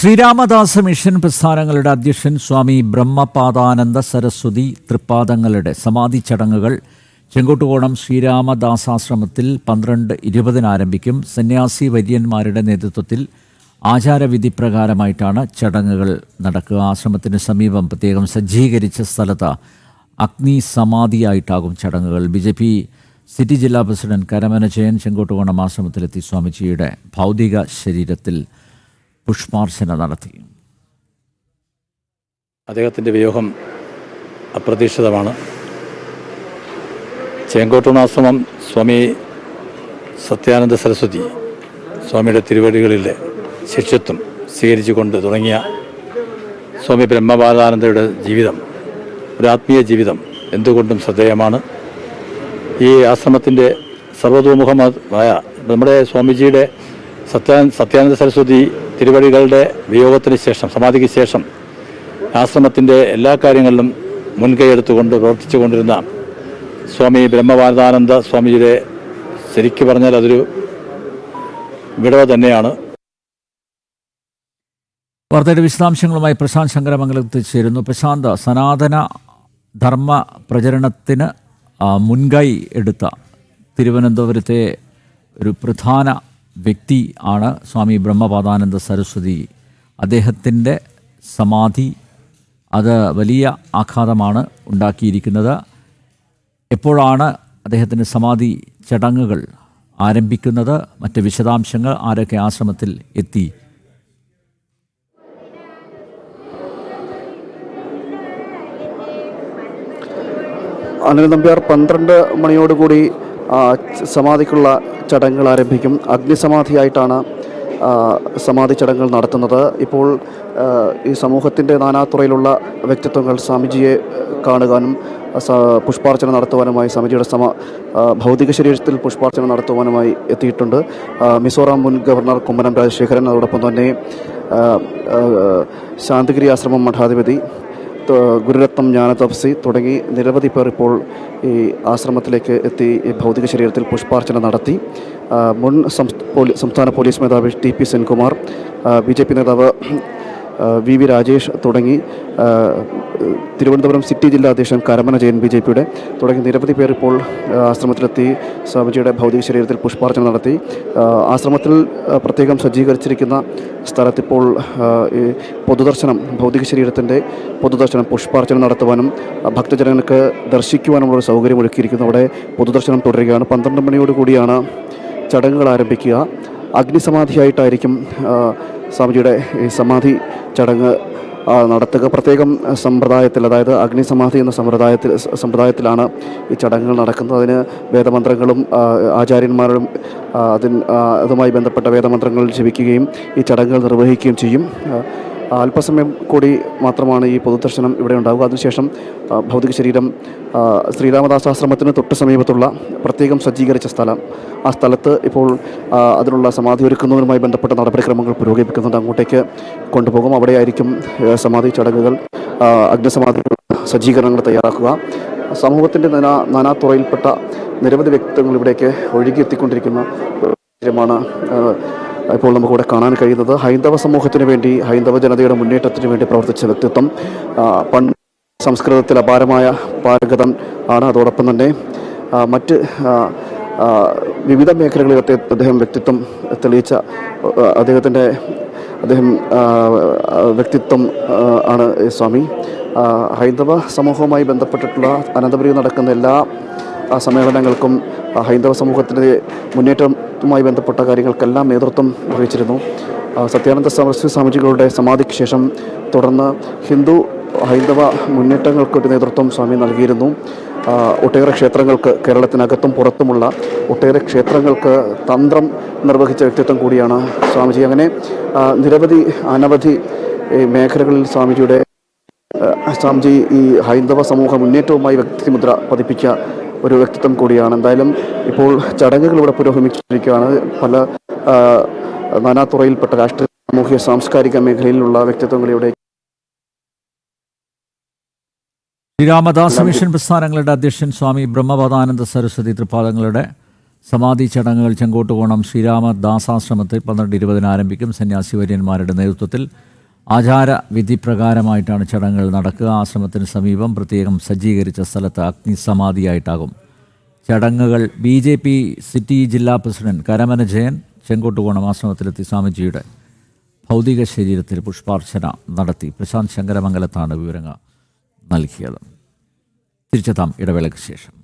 Sree Ramadasa mission പ്രസ്ഥാനങ്ങളുടെ അധ്യക്ഷൻ സ്വാമി ബ്രഹ്മപാദാനന്ദ സരസ്വതി തൃപ്പാദങ്ങളുടെ സമാധി ചടങ്ങുകൾ ചെങ്കോട്ടുകോണം ശ്രീരാമദാസാശ്രമത്തിൽ പന്ത്രണ്ട് ഇരുപതിന് ആരംഭിക്കും. സന്യാസി വര്യന്മാരുടെ നേതൃത്വത്തിൽ ആചാരവിധി പ്രകാരമായിട്ടാണ് ചടങ്ങുകൾ നടക്കുക. ആശ്രമത്തിന് സമീപം പ്രത്യേകം സജ്ജീകരിച്ച സ്ഥലത്ത് അഗ്നി സമാധിയായിട്ടാകും ചടങ്ങുകൾ. ബി ജെ പി സിറ്റി ജില്ലാ പ്രസിഡന്റ് കരമന ജയൻ ചെങ്കോട്ടുകോണം ആശ്രമത്തിലെത്തി സ്വാമിജിയുടെ ഭൗതിക ശരീരത്തിൽ പുഷ്പാർച്ചന നടത്തി അദ്ദേഹത്തിന്റെ വിയോഗം അപ്രതീക്ഷിതമാണ്. ചേങ്കോട്ടൂണാശ്രമം സ്വാമി സത്യാനന്ദ സരസ്വതി സ്വാമിയുടെ തിരുവടികളിലെ ശിഷ്യത്വം സ്വീകരിച്ചുകൊണ്ട് തുടങ്ങിയ സ്വാമി ബ്രഹ്മപാദാനന്ദയുടെ ജീവിതം ഒരു ആത്മീയ ജീവിതം എന്തുകൊണ്ടും ശ്രദ്ധേയമാണ്. ഈ ആശ്രമത്തിന്റെ സർവതോമുഖമായ നമ്മുടെ സ്വാമിജിയുടെ സത്യാ സത്യാനന്ദ സരസ്വതി തിരുവടികളുടെ വിയോഗത്തിന് ശേഷം സമാധിക്ക് ശേഷം ആശ്രമത്തിന്റെ എല്ലാ കാര്യങ്ങളിലും മുൻകൈ എടുത്തുകൊണ്ട് പ്രവർത്തിച്ചു കൊണ്ടിരുന്ന സ്വാമി ബ്രഹ്മഭാരതാനന്ദ സ്വാമിജിയുടെ ശരിക്കു പറഞ്ഞാൽ അതൊരു വിടവ് തന്നെയാണ്. വാർത്തയുടെ വിശദാംശങ്ങളുമായി പ്രശാന്ത് ശങ്കരമംഗലം എത്തിച്ചേരുന്നു. പ്രശാന്ത് സനാതന ധർമ്മ പ്രചരണത്തിന് മുൻകൈ എടുത്ത തിരുവനന്തപുരത്തെ ഒരു പ്രധാന വ്യക്തി ആണ് സ്വാമി ബ്രഹ്മപാദാനന്ദ സരസ്വതി. അദ്ദേഹത്തിന്റെ സമാധി അത് വലിയ ആഘാതമാണ് ഉണ്ടാക്കിയിരിക്കുന്നത്. എപ്പോഴാണ് അദ്ദേഹത്തിന്റെ സമാധി ചടങ്ങുകൾ ആരംഭിക്കുന്നത്? മറ്റ് വിശദാംശങ്ങൾ ആരൊക്കെ ആശ്രമത്തിൽ എത്തി? അനിൽ നമ്പ്യാർ പന്ത്രണ്ട് മണിയോടുകൂടി സമാധിക്കുള്ള ചടങ്ങുകൾ ആരംഭിക്കും. അഗ്നിസമാധിയായിട്ടാണ് സമാധി ചടങ്ങുകൾ നടത്തുന്നത്. ഇപ്പോൾ ഈ സമൂഹത്തിന്റെ നാനാതുറയിലുള്ള വ്യക്തിത്വങ്ങൾ സ്വാമിജിയെ കാണുവാനും പുഷ്പാർച്ചന നടത്തുവാനുമായി സ്വാമിജിയുടെ സമ ഭൗതിക ശരീരത്തിൽ പുഷ്പാർച്ചന നടത്തുവാനുമായി എത്തിയിട്ടുണ്ട്. മിസോറാം മുൻ ഗവർണർ കുമ്മനം രാജശേഖരൻ അതോടൊപ്പം തന്നെ ശാന്തിഗിരി ആശ്രമം മഠാധിപതി ഗുരുരത്നം ജ്ഞാനതപ്സി തുടങ്ങി നിരവധി പേർ ഇപ്പോൾ ഈ ആശ്രമത്തിലേക്ക് എത്തി ഭൗതിക ശരീരത്തിൽ പുഷ്പാർച്ചന നടത്തി. മുൻ സംസ്ഥാന പോലീസ് മേധാവി T P Senkumar B J P നേതാവ് വി വി രാജേഷ് തുടങ്ങി തിരുവനന്തപുരം സിറ്റി ജില്ലാ അധ്യക്ഷൻ കരമന ജയൻ ബി ജെ പിയുടെ തുടങ്ങി നിരവധി പേർ ഇപ്പോൾ ആശ്രമത്തിലെത്തി സ്വാമിജിയുടെ ഭൗതിക ശരീരത്തിൽ പുഷ്പാർച്ചന നടത്തി. ആശ്രമത്തിൽ പ്രത്യേകം സജ്ജീകരിച്ചിരിക്കുന്ന സ്ഥലത്തിപ്പോൾ പൊതുദർശനം ഭൗതിക ശരീരത്തിന്റെ പൊതുദർശനം പുഷ്പാർച്ചന നടത്തുവാനും ഭക്തജനങ്ങൾക്ക് ദർശിക്കുവാനുമുള്ള സൗകര്യം ഒരുക്കിയിരിക്കുന്നു. അവിടെ പൊതുദർശനം തുടരുകയാണ്. പന്ത്രണ്ട് മണിയോട് കൂടിയാണ് ചടങ്ങുകൾ ആരംഭിക്കുക. അഗ്നിസമാധിയായിട്ടായിരിക്കും സ്വാമിജിയുടെ സമാധി ചടങ്ങ് നടത്തുക. പ്രത്യേകം സമ്പ്രദായത്തിൽ അതായത് അഗ്നിസമാധി എന്ന സമ്പ്രദായത്തിൽ സമ്പ്രദായത്തിലാണ് ഈ ചടങ്ങുകൾ നടക്കുന്നത്. അതിന് വേദമന്ത്രങ്ങളും ആചാര്യന്മാരും അതിന് അതുമായി ബന്ധപ്പെട്ട വേദമന്ത്രങ്ങൾ ജപിക്കുകയും ഈ ചടങ്ങുകൾ നിർവഹിക്കുകയും ചെയ്യും. അല്പസമയം കൂടി മാത്രമാണ് ഈ പൊതുദർശനം ഇവിടെ ഉണ്ടാവുക. അതിനുശേഷം ഭൗതിക ശരീരം ശ്രീരാമദാസാശ്രമത്തിന് തൊട്ട് സമീപത്തുള്ള പ്രത്യേകം സജ്ജീകരിച്ച സ്ഥലം. ആ സ്ഥലത്ത് ഇപ്പോൾ അതിനുള്ള സമാധി ഒരുക്കുന്നതിനുമായി ബന്ധപ്പെട്ട നടപടിക്രമങ്ങൾ പുരോഗമിക്കുന്നുണ്ട്. അങ്ങോട്ടേക്ക് കൊണ്ടുപോകും. അവിടെയായിരിക്കും സമാധി ചടങ്ങുകൾ അഗ്നിസമാധി സജ്ജീകരണങ്ങൾ തയ്യാറാക്കുക. സമൂഹത്തിന്റെ നാനാ നാനാത്തുറയിൽപ്പെട്ട നിരവധി വ്യക്തിത്വങ്ങൾ ഇവിടേക്ക് ഒഴുകിയെത്തിക്കൊണ്ടിരിക്കുന്ന കാര്യമാണ് ഇപ്പോൾ നമുക്കിവിടെ കാണാൻ കഴിയുന്നത് ഹൈന്ദവ സമൂഹത്തിന് വേണ്ടി ഹൈന്ദവ ജനതയുടെ മുന്നേറ്റത്തിന് വേണ്ടി പ്രവർത്തിച്ച വ്യക്തിത്വം പണ്ട് സംസ്കൃതത്തിൽ അപാരമായ പാരഗതൻ ആണ്. അതോടൊപ്പം തന്നെ മറ്റ് വിവിധ മേഖലകളിൽ അദ്ദേഹ- വ്യക്തിത്വം തെളിയിച്ച അദ്ദേഹത്തിന്റെ അദ്ദേഹം വ്യക്തിത്വം ആണ് സ്വാമി. ഹൈന്ദവ സമൂഹവുമായി ബന്ധപ്പെട്ടിട്ടുള്ള അനന്തപുരിയിൽ നടക്കുന്ന എല്ലാ സമ്മേളനങ്ങൾക്കും ഹൈന്ദവ സമൂഹത്തിന്റെ മുന്നേറ്റവുമായി ബന്ധപ്പെട്ട കാര്യങ്ങൾക്കെല്ലാം നേതൃത്വം വഹിച്ചിരുന്നു സത്യാനന്ദ സരസ്വതി സ്വാമിജികളുടെ സമാധിക്ക് ശേഷം തുടർന്ന് ഹിന്ദു ഹൈന്ദവ മുന്നേറ്റങ്ങൾക്കൊരു നേതൃത്വം സ്വാമി നൽകിയിരുന്നു. ഒട്ടേറെ ക്ഷേത്രങ്ങൾക്ക് കേരളത്തിനകത്തും പുറത്തുമുള്ള ഒട്ടേറെ ക്ഷേത്രങ്ങൾക്ക് തന്ത്രം നിർവഹിച്ച വ്യക്തിത്വം കൂടിയാണ് സ്വാമിജി. അങ്ങനെ നിരവധി അനവധി മേഖലകളിൽ സ്വാമിജിയുടെ സ്വാമിജി ഈ ഹൈന്ദവ സമൂഹ മുന്നേറ്റവുമായി വ്യക്തിമുദ്ര പതിപ്പിച്ച ഒരു വ്യക്തിത്വം കൂടിയാണ്. എന്തായാലും ഇപ്പോൾ ചടങ്ങുകൾ ഇവിടെ പുരോഗമിച്ചിരിക്കുകയാണ്. പല നാനാതുറയിൽപ്പെട്ട രാഷ്ട്രീയ സാമൂഹ്യ സാംസ്കാരിക മേഖലയിലുള്ള വ്യക്തിത്വങ്ങൾ ഇവിടെ ശ്രീരാമദാസ മിഷൻ പ്രസ്ഥാനങ്ങളുടെ അധ്യക്ഷൻ സ്വാമി ബ്രഹ്മപദാനന്ദ സരസ്വതി ത്രിപാദങ്ങളുടെ സമാധി ചടങ്ങുകൾ ചെങ്കോട്ടുകോണം ശ്രീരാമദാസാശ്രമത്തിൽ പന്ത്രണ്ട് ഇരുപതിന് ആരംഭിക്കും. സന്യാസി വര്യന്മാരുടെ നേതൃത്വത്തിൽ ആചാരവിധി പ്രകാരമായിട്ടാണ് ചടങ്ങുകൾ നടക്കുക. ആശ്രമത്തിന് സമീപം പ്രത്യേകം സജ്ജീകരിച്ച സ്ഥലത്ത് അഗ്നിസമാധിയായിട്ടാകും. ചടങ്ങുകൾ ബി ജെ പി സിറ്റി ജില്ലാ പ്രസിഡന്റ് കരമന ജയൻ ചെങ്കോട്ടുകോണം ആശ്രമത്തിലെത്തി സ്വാമിജിയുടെ ഭൗതിക ശരീരത്തിൽ പുഷ്പാർച്ചന നടത്തി. പ്രശാന്ത് ശങ്കരമംഗലത്താണ് വിവരങ്ങൾ നൽകിയത്. തിരിച്ചെത്താം ഇടവേളയ്ക്ക് ശേഷം.